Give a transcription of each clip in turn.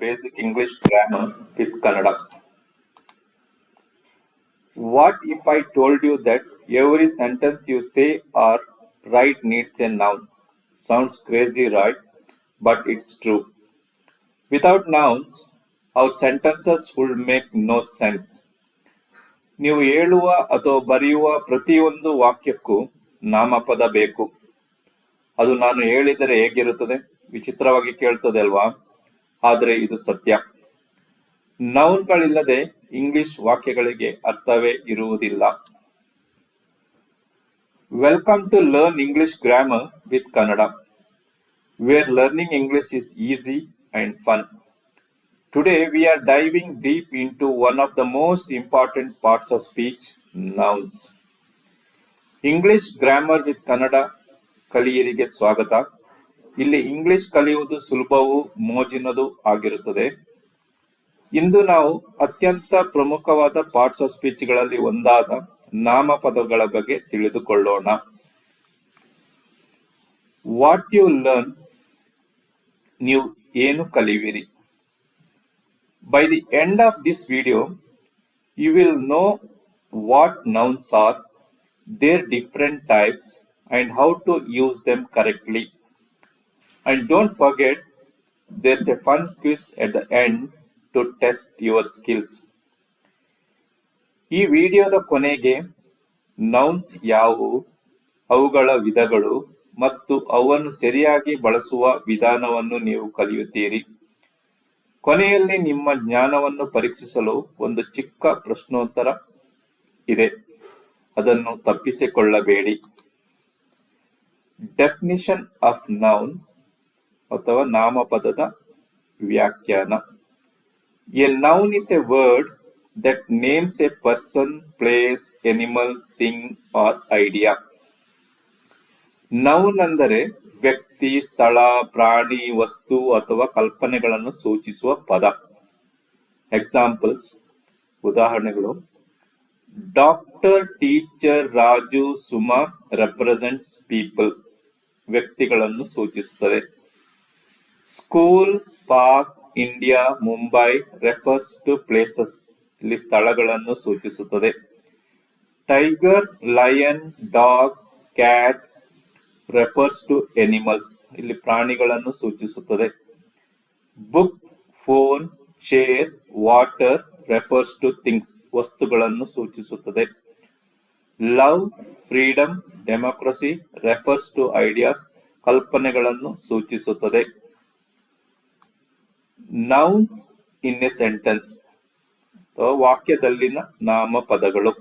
basic English grammar with Kannada. What if I told you that every sentence you say or write needs a noun? Sounds crazy, right? But it's true. Without nouns, our sentences would make no sense. ನೀವು ಹೇಳುವ ಅಥವಾ ಬರೆಯುವ ಪ್ರತಿಯೊಂದು ವಾಕ್ಯಕ್ಕೂ ನಾಮಪದ ಬೇಕು ಅದು ನಾನು ಹೇಳಿದರೆ ಹೇಗಿರುತ್ತದೆ ವಿಚಿತ್ರವಾಗಿ ಕೇಳ್ತದೆ ಅಲ್ವಾ ಆದರೆ ಇದು ಸತ್ಯ. ನೌನ್ಗಳಿಲ್ಲದೆ ಇಂಗ್ಲಿಷ್ ವಾಕ್ಯಗಳಿಗೆ ಅರ್ಥವೇ ಇರುವುದಿಲ್ಲ. Welcome to learn English grammar with Kannada where learning English is easy and fun today we are diving deep into one of the most important parts of speech nouns English grammar with Kannada ಕಲಿಯರಿಗೆ ಸ್ವಾಗತ. ಇಲ್ಲಿ English ಕಲಿಯುವುದು ಸುಲಭವೂ ಮೋಜಿನದು ಆಗಿರುತ್ತದೆ. ಇಂದು ನಾವು ಅತ್ಯಂತ ಪ್ರಮುಖವಾದ parts of ಸ್ಪೀಚ್ಗಳಲ್ಲಿ ಒಂದಾದ ನಾಮಪದಗಳ ಬಗ್ಗೆ ತಿಳಿದುಕೊಳ್ಳೋಣ. ವಾಟ್ ಯು ಲರ್ನ್ ನೀವು ಏನು ಕಲಿಯುವಿರಿ by the end of this video you will know what nouns are their different types and how to use them correctly. And don't forget, there's a fun quiz at the end to test your skills. ಈ ವಿಡಿಯೋದ ಕೊನೆಗೆ nouns ಯಾವುವು ಅವುಗಳ ವಿಧಗಳು ಮತ್ತು ಅವನ್ನು ಸರಿಯಾಗಿ ಬಳಸುವ ವಿಧಾನವನ್ನು ನೀವು ಕಲಿಯುತ್ತೀರಿ. ಕೊನೆಯಲ್ಲಿ ನಿಮ್ಮ ಜ್ಞಾನವನ್ನು ಪರೀಕ್ಷಿಸಲು ಒಂದು ಚಿಕ್ಕ ಪ್ರಶ್ನೋತ್ತರ ಇದೆ. ಅದನ್ನು ತಪ್ಪಿಸಿಕೊಳ್ಳಬೇಡಿ. ಡೆಫಿನಿಷನ್ ಆಫ್ ನೌನ್ ಅಥವಾ ನಾಮಪದದ ವ್ಯಾಖ್ಯಾನ. A noun is a word that names a person place animal thing or idea noun ಅಂದರೆ ವ್ಯಕ್ತಿ, ಸ್ಥಳ, ಪ್ರಾಣಿ, ವಸ್ತು ಅಥವಾ ಕಲ್ಪನೆಗಳನ್ನು ಸೂಚಿಸುವ ಪದ. ಎಕ್ಸಾಂಪಲ್ಸ್ ಉದಾಹರಣೆಗಳು. Doctor teacher Raju, Suma represents people ವ್ಯಕ್ತಿಗಳನ್ನು ಸೂಚಿಸುತ್ತದೆ. School park India Mumbai refers to places ಇಲ್ಲಿ ಸ್ಥಳಗಳನ್ನು ಸೂಚಿಸುತ್ತದೆ. Tiger lion dog cat refers to animals ಇಲ್ಲಿ ಪ್ರಾಣಿಗಳನ್ನು ಸೂಚಿಸುತ್ತದೆ. Book phone chair water refers to things ವಸ್ತುಗಳನ್ನು ಸೂಚಿಸುತ್ತದೆ. Love freedom democracy refers to ideas ಕಲ್ಪನೆಗಳನ್ನು ಸೂಚಿಸುತ್ತದೆ. ನೌನ್ಸ್ ಇನ್ ಎ ಸೆಂಟೆನ್ಸ್ ವಾಕ್ಯದಲ್ಲಿನ ನಾಮಪದಗಳು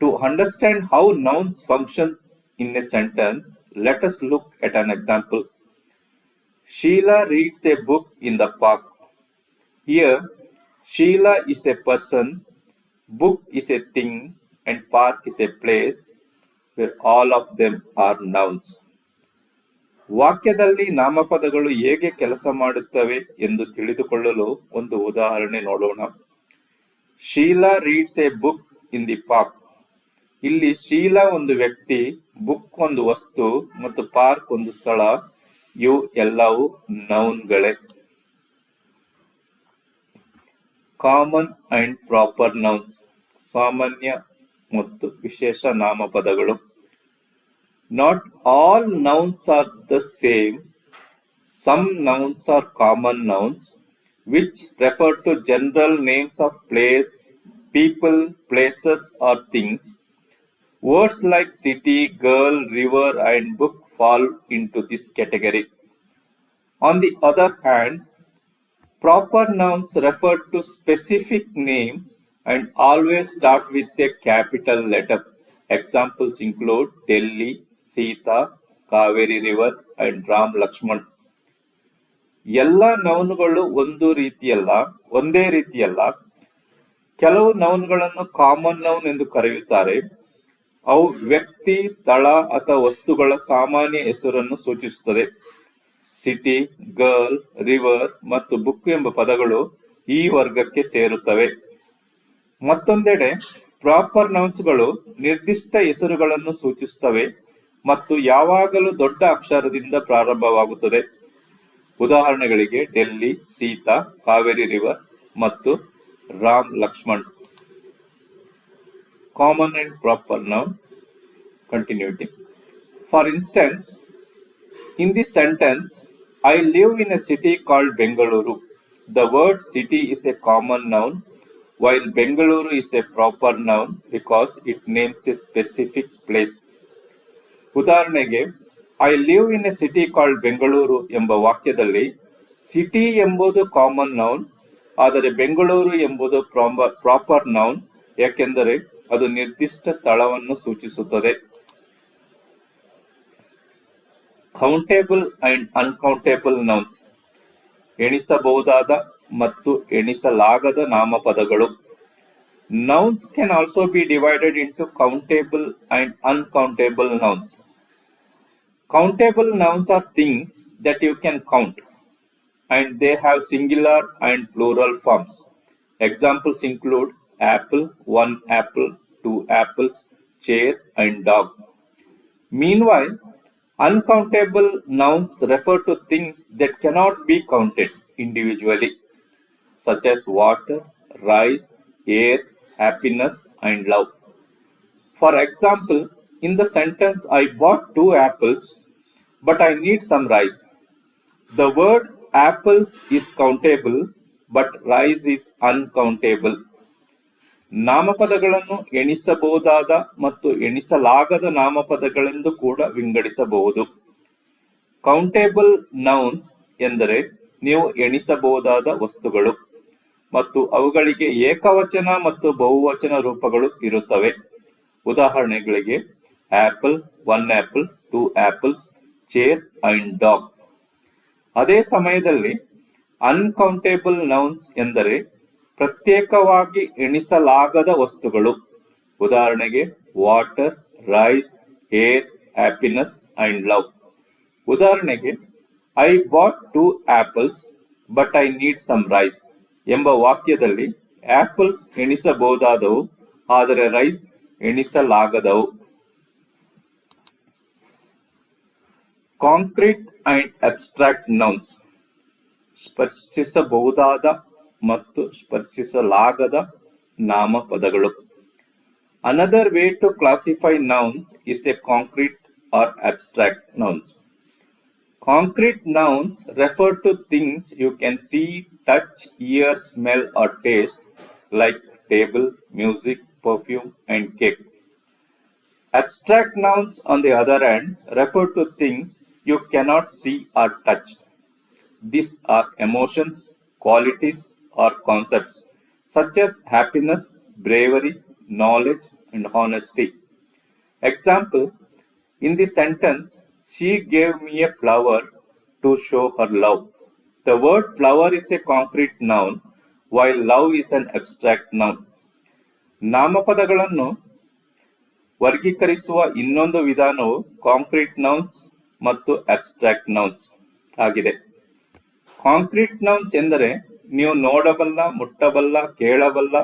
to understand how nouns function in a sentence, let us look at an example. Sheila reads a book in the park. Here, Sheila is a person, book is a thing, and park is a place where all of them are nouns. ವಾಕ್ಯದಲ್ಲಿ ನಾಮಪದಗಳು ಹೇಗೆ ಕೆಲಸ ಮಾಡುತ್ತವೆ ಎಂದು ತಿಳಿದುಕೊಳ್ಳಲು ಒಂದು ಉದಾಹರಣೆ ನೋಡೋಣ. Sheela reads a book in the park. ಇಲ್ಲಿ ಶೀಲಾ ಒಂದು ವ್ಯಕ್ತಿ, ಬುಕ್ ಒಂದು ವಸ್ತು ಮತ್ತು ಪಾರ್ಕ್ ಒಂದು ಸ್ಥಳ. ಇವು ಎಲ್ಲವೂ ನೌನ್ಗಳೇ. ಕಾಮನ್ ಅಂಡ್ ಪ್ರಾಪರ್ ನೌನ್ಸ್, ಸಾಮಾನ್ಯ ಮತ್ತು ವಿಶೇಷ ನಾಮಪದಗಳು. Not all nouns are the same. Some nouns are common nouns which refer to general names of place, people, places or things. Words like city, girl, river and book fall into this category. On the other hand, proper nouns refer to specific names and always start with a capital letter. Examples include Delhi, Sita, Kaveri River, and Ram Lakshman. ಎಲ್ಲ ನೌನ್ಗಳು ಒಂದು ರೀತಿಯಲ್ಲ ಒಂದೇ ರೀತಿಯಲ್ಲ. ಕೆಲವು ನೌನ್ಗಳನ್ನು common noun ಎಂದು ಕರೆಯುತ್ತಾರೆ. ಅವು ವ್ಯಕ್ತಿ ಸ್ಥಳ ಅಥವಾ ವಸ್ತುಗಳ ಸಾಮಾನ್ಯ ಹೆಸರನ್ನು ಸೂಚಿಸುತ್ತದೆ. ಸಿಟಿ ಗರ್ಲ್ ರಿವರ್ ಮತ್ತು ಬುಕ್ ಎಂಬ ಪದಗಳು ಈ ವರ್ಗಕ್ಕೆ ಸೇರುತ್ತವೆ. ಮತ್ತೊಂದೆಡೆ ಪ್ರಾಪರ್ ನೌನ್ಸ್ಗಳು ನಿರ್ದಿಷ್ಟ ಹೆಸರುಗಳನ್ನು ಸೂಚಿಸುತ್ತವೆ. ಮತ್ತು ಯಾವಾಗಲೂ ದೊಡ್ಡ ಅಕ್ಷರದಿಂದ ಪ್ರಾರಂಭವಾಗುತ್ತದೆ. ಉದಾಹರಣೆಗಳಿಗೆ ಡೆಲ್ಲಿ, ಸೀತಾ, ಕಾವೇರಿ ರಿವರ್ ಮತ್ತು Ram Lakshman. Common and proper now continuity. For instance, in this sentence, I live in a city called Bengaluru. The word city is a common noun, while Bengaluru is a proper noun because it names a specific place. ಉದಾಹರಣೆಗೆ I live in a city called Bengaluru ಎಂಬ ವಾಕ್ಯದಲ್ಲಿ city ಎಂಬುದು common noun ಆದರೆ ಬೆಂಗಳೂರು ಎಂಬುದು proper noun ಯಾಕೆಂದರೆ ಅದು ನಿರ್ದಿಷ್ಟ ಸ್ಥಳವನ್ನು ಸೂಚಿಸುತ್ತದೆ. ಕೌಂಟೇಬಲ್ ಅಂಡ್ ಅನ್ಕೌಂಟೇಬಲ್ ನೌನ್ಸ್ ಎಣಿಸಬಹುದಾದ ಮತ್ತು ಎಣಿಸಲಾಗದ ನಾಮಪದಗಳು. Nouns can also be divided into countable and uncountable nouns. Countable nouns are things that you can count and they have singular and plural forms. Examples include apple, one apple, two apples, chair and dog. Meanwhile, uncountable nouns refer to things that cannot be counted individually, such as water, rice, air, happiness, and love. For example, in the sentence, I bought two apples, but I need some rice. The word apples is countable, but rice is uncountable. ನಾಮಪದಗಳನ್ನು ಎಣಿಸಬಹುದಾದ ಮತ್ತು ಎಣಿಸಲಾಗದ ನಾಮಪದಗಳೆಂದು ಕೂಡ ವಿಂಗಡಿಸಬಹುದು countable nouns ಎಂದರೆ ನೀವು ಎಣಿಸಬಹುದಾದ ವಸ್ತುಗಳು ಮತ್ತು ಅವುಗಳಿಗೆ ಏಕವಚನ ಮತ್ತು ಬಹುವಚನ ರೂಪಗಳು ಇರುತ್ತವೆ. ಉದಾಹರಣೆಗಳಿಗೆ, apple, one apple, two apples, chair and dog. ಅದೇ ಸಮಯದಲ್ಲಿ ಅನ್ಕೌಂಟೇಬಲ್ ನೌನ್ಸ್ ಎಂದರೆ ಪ್ರತ್ಯೇಕವಾಗಿ ಎಣಿಸಲಾಗದ ವಸ್ತುಗಳು. ಉದಾಹರಣೆಗೆ, water, rice, air, happiness and love. ಉದಾಹರಣೆಗೆ, I bought two apples, but I need some rice. ಎಂಬ ವಾಕ್ಯದಲ್ಲಿ ಆಪಲ್ಸ್ ಎಣಿಸಬಹುದಾದವು, ಆದರೆ ರೈಸ್ ಎಣಿಸಲಾಗದವು. ಕಾಂಕ್ರೀಟ್ ಅಂಡ್ ಅಬ್ಸ್ಟ್ರಾಕ್ಟ್ ನೌನ್ಸ್ ಸ್ಪರ್ಶಿಸಬಹುದಾದ ಮತ್ತು ಸ್ಪರ್ಶಿಸಲಾಗದ ನಾಮಪದಗಳು. Another way to classify nouns is a concrete or abstract nouns Concrete nouns refer to things you can see, touch, hear, smell, or taste, like table, music, perfume, and cake. Abstract nouns, on the other hand, refer to things you cannot see or touch. These are emotions, qualities, or concepts such as happiness, bravery, knowledge, and honesty. Example In the sentence, she gave me a flower to show her love. The word flower is a concrete noun, while love is an abstract noun. ನಾಮಪದಗಳನ್ನು ವರ್ಗೀಕರಿಸುವ ಇನ್ನೊಂದು ವಿಧಾನವು concrete nouns ಮತ್ತು abstract nouns ಆಗಿದೆ concrete nouns ಎಂದರೆ ನೀವು ನೋಡಬಲ್ಲ ಮುಟ್ಟಬಲ್ಲ ಕೇಳಬಲ್ಲ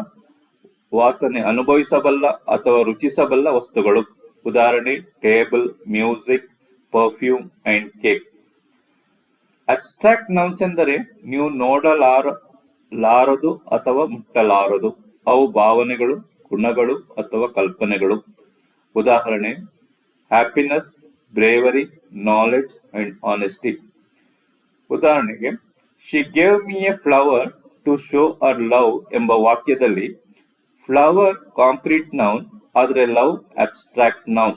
ವಾಸನೆ ಅನುಭವಿಸಬಲ್ಲ ಅಥವಾ ರುಚಿಸಬಲ್ಲ ವಸ್ತುಗಳು ಉದಾಹರಣೆ table music perfume and cake abstract nouns ಎಂದರೆ ನೀವು ನೋಡಲಾರ, ಲಾರದು ಅಥವಾ ಮುಟ್ಟಲಾರದು. ಅವು ಭಾವನೆಗಳು, ಗುಣಗಳು ಅಥವಾ ಕಲ್ಪನೆಗಳು. ಉದಾಹರಣೆ happiness bravery knowledge and honesty ಉದಾಹರಣೆಗೆ she gave me a flower to show her love ಎಂಬ ವಾಕ್ಯದಲ್ಲಿ ಫ್ಲವರ್ ಕಾಂಕ್ರೀಟ್ ನೌನ್ ಆದರೆ love abstract noun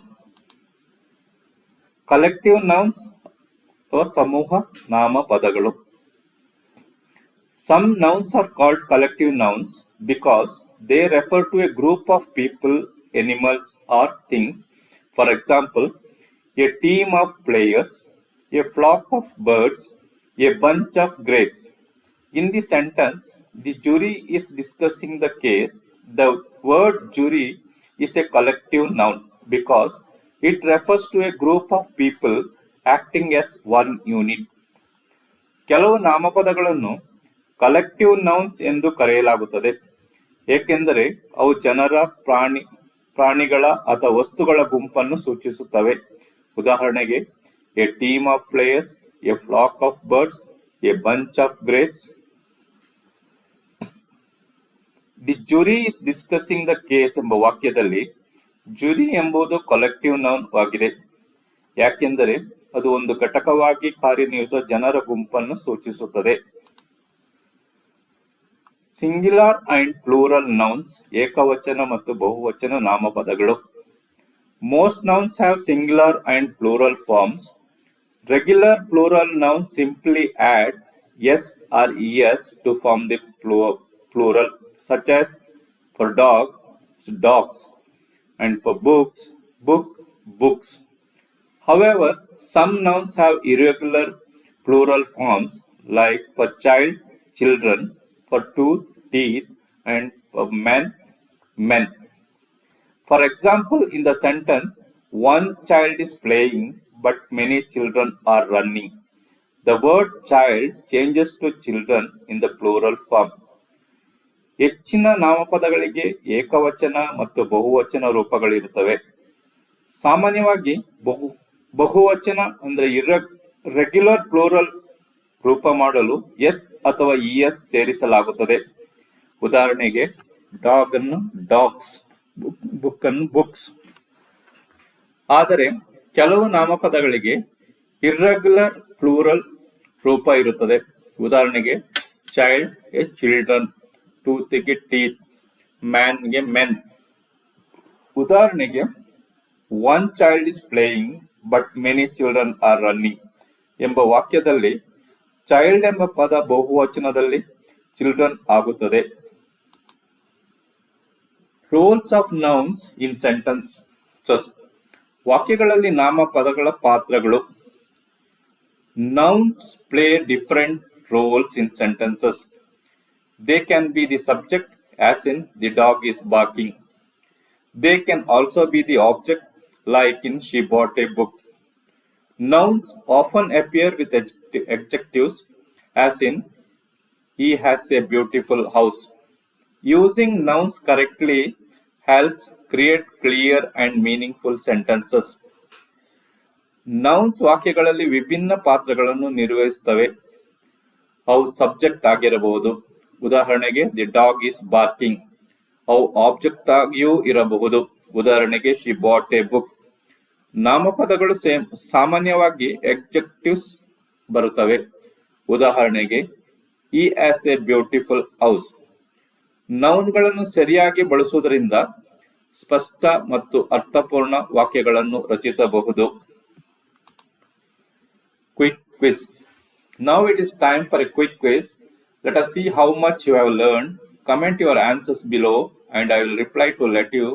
collective nouns ಅಥವಾ ಸಮೂಹ ನಾಮಪದಗಳು Some nouns are called collective nouns because they refer to a group of people, animals, or things. For example, a team of players, a flock of birds, a bunch of grapes. In the sentence, the jury is discussing the case. The word jury is a collective noun because it refers to a group of people acting as one unit. ಕೆಲವು ನಾಮಪದಗಳನ್ನು collective nouns ಎಂದು ಕರೆಯಲಾಗುತ್ತದೆ. ಏಕೆಂದರೆ ಅವು ಜನರ, ಪ್ರಾಣಿ, ಪ್ರಾಣಿಗಳ ಅಥವಾ ವಸ್ತುಗಳ ಗುಂಪನ್ನು ಸೂಚಿಸುತ್ತವೆ. ಉದಾಹರಣೆಗೆ a team of players a flock of birds a bunch of grapes the jury is discussing the case ಎಂಬ ವಾಕ್ಯದಲ್ಲಿ ಜುರಿ ಎಂಬುದು ಕಲೆಕ್ಟಿವ್ ನೌನ್ ಆಗಿದೆ ಯಾಕೆಂದರೆ ಅದು ಒಂದು ಘಟಕವಾಗಿ ಕಾರ್ಯನಿರ್ವಹಿಸುವ ಜನರ ಗುಂಪನ್ನು ಸೂಚಿಸುತ್ತದೆ. ಸಿಂಗ್ಯುಲರ್ ಅಂಡ್ ಪ್ಲೂರಲ್ ನೌನ್ಸ್ ಏಕವಚನ ಮತ್ತು ಬಹುವಚನ ನಾಮಪದಗಳು. Most nouns have singular and plural forms regular plural noun simply add S or ES to form the plu plural such as for dog dogs. And for books book books. However some nouns have irregular plural forms like for child children for tooth teeth and for men men. For example in the sentence one child is playing but many children are running. The word child changes to children in the plural form ಹೆಚ್ಚಿನ ನಾಮಪದಗಳಿಗೆ ಏಕವಚನ ಮತ್ತು ಬಹುವಚನ ರೂಪಗಳಿರುತ್ತವೆ. ಸಾಮಾನ್ಯವಾಗಿ ಬಹು, ಬಹುವಚನ ಅಂದ್ರೆ regular plural ರೂಪ ಮಾಡಲು ಎಸ್ ಅಥವಾ ಇ ಎಸ್ ಸೇರಿಸಲಾಗುತ್ತದೆ. ಉದಾಹರಣೆಗೆ ಡಾಗ್ ಅನ್ನು ಡಾಗ್ಸ್ ಬುಕ್ ಅನ್ನು ಬುಕ್ಸ್. ಆದರೆ ಕೆಲವು ನಾಮಪದಗಳಿಗೆ ಇರ್ರೆಗ್ಯುಲರ್ ಪ್ಲೂರಲ್ ರೂಪ ಇರುತ್ತದೆ. ಉದಾಹರಣೆಗೆ ಚೈಲ್ಡ್ ಎ ಚಿಲ್ಡ್ರನ್. ಟೂತ್ಗೆ ಟೀತ್ ಮ್ಯಾನ್ಗೆ ಮೆನ್. ಉದಾಹರಣೆಗೆ one child is playing but many children are running ಎಂಬ ವಾಕ್ಯದಲ್ಲಿ ಚೈಲ್ಡ್ ಎಂಬ ಪದ ಬಹುವಚನದಲ್ಲಿ ಚಿಲ್ಡ್ರನ್ ಆಗುತ್ತದೆ. Roles of nouns in sentence ವಾಕ್ಯಗಳಲ್ಲಿ ನಾಮ ಪದಗಳ ಪಾತ್ರಗಳು. Nouns play different roles in sentences They can be the subject as in the dog is barking they can also be the object like in she bought a book. Nouns often appear with adject- adjectives as in he has a beautiful house. Using nouns correctly helps create clear and meaningful sentences. Nouns ವಾಕ್ಯಗಳಲ್ಲಿ ವಿಭಿನ್ನ ಪಾತ್ರಗಳನ್ನು ನಿರ್ವಹಿಸುತ್ತವೆ ಅವು subject ಆಗಿರಬಹುದು ಉದಾಹರಣೆಗೆ the dog is barking ಅವು object ಆಗಿಯೂ ಇರಬಹುದು. ಉದಾಹರಣೆಗೆ ಶಿ ಬಾಟ್ ಎ ಬುಕ್ ನಾಮಪದಗಳು ಸೇಮ್, ಸಾಮಾನ್ಯವಾಗಿ ಎಕ್ಜೆಕ್ಟಿವ್ಸ್ ಬರುತ್ತವೆ. ಉದಾಹರಣೆಗೆ he has a beautiful house ನೌನ್ಗಳನ್ನು ಸರಿಯಾಗಿ ಬಳಸುವುದರಿಂದ ಸ್ಪಷ್ಟ ಮತ್ತು ಅರ್ಥಪೂರ್ಣ ವಾಕ್ಯಗಳನ್ನು ರಚಿಸಬಹುದು. Quick quiz now it is time for a quick quiz. Let us see how much you have learned. Comment your answers below and I will reply to let you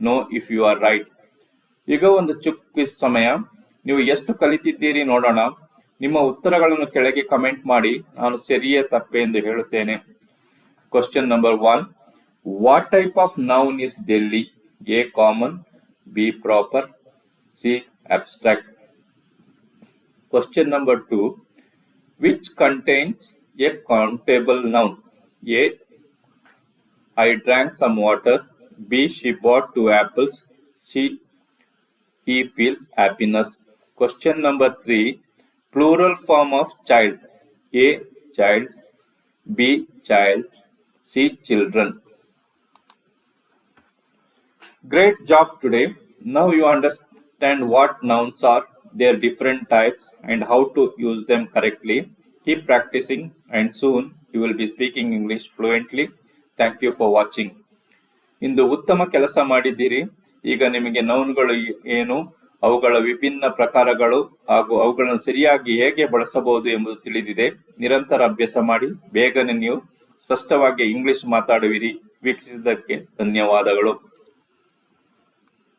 know if you are right. ಈಗ ಒಂದು took quiz ಸಮಯ ನೀವು ಎಷ್ಟು ಕಲಿತಿದ್ದೀರಿ ನೋಡೋಣ ನಿಮ್ಮ ಉತ್ತರಗಳನ್ನು ಕೆಳಗೆ ಕಮೆಂಟ್ ಮಾಡಿ ನಾನು ಸರಿಯೇ ತಪ್ಪೆ ಎಂದು ಹೇಳುತ್ತೇನೆ question number one what type of noun is Delhi A common B proper C abstract Question number two, which contains a countable noun? A. I drank some water. B. She bought two apples. C. He feels happiness. Question number three, plural form of child. A. Child. B. Child. C. Children. Great job today. Now you understand what nouns are, their different types, and how to use them correctly. Keep practicing, and soon you will be speaking English fluently. Thank you for watching. ಇಂದು ಉತ್ತಮ ಕೆಲಸ ಮಾಡಿದ್ದೀರಿ ಈಗ ನಿಮಗೆ ನೌನ್ಗಳು ಏನು ಅವುಗಳ ವಿಭಿನ್ನ ಪ್ರಕಾರಗಳು ಹಾಗೂ ಅವುಗಳನ್ನು ಸರಿಯಾಗಿ ಹೇಗೆ ಬಳಸಬಹುದು ಎಂಬುದು ತಿಳಿದಿದೆ ನಿರಂತರ ಅಭ್ಯಾಸ ಮಾಡಿ ಬೇಗನೆ ನೀವು ಸ್ಪಷ್ಟವಾಗಿ ಇಂಗ್ಲಿಷ್ ಮಾತಾಡುವಿರಿ ವೀಕ್ಷಿಸಿದ್ದಕ್ಕೆ ಧನ್ಯವಾದಗಳು